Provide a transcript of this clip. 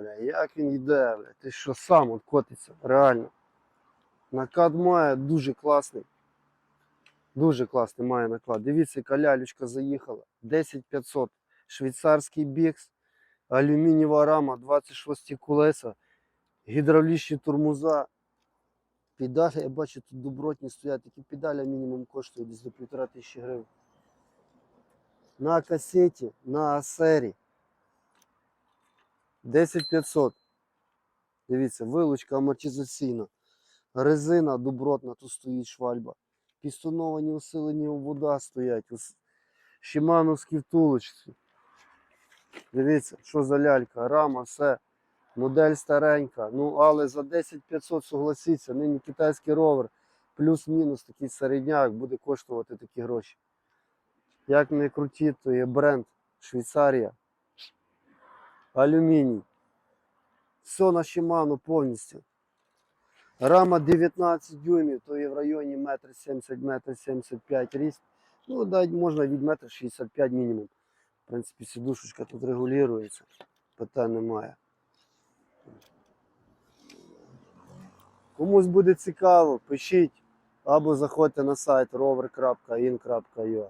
Бля, як він йде, бля. Ти що сам от котиться, реально. Накат має дуже класний. Дуже класний має наклад. Дивіться, яка лялючка заїхала. 10500. Швейцарський бікс, алюмінієва рама, 26 колеса, гідравлічні тормоза. Педалі, я бачу, тут добротні стоять. Такі педалі мінімум коштують десь до півтора тисячі гривень. На касеті, на асері. 10500. Дивіться, вилучка амортизаційна. Резина добротна, тут стоїть швальба. Пістоновані усилені вода стоять. Шимановські втулочці. Дивіться, що за лялька, рама, все. Модель старенька. Ну, але за 10 500 согласіться, нині китайський ровер, плюс-мінус такий середняк буде коштувати такі гроші. Як не круті, то є бренд Швейцарія. Алюміній. Все на Shimano повністю. Рама 19 дюймів, то є в районі 1,70 метр 75 ріст. Ну, дать можна від 1,65 м мінімум. В принципі, сідушечка тут регулюється. Питань немає. Комусь буде цікаво, пишіть або заходьте на сайт rover.in.ua.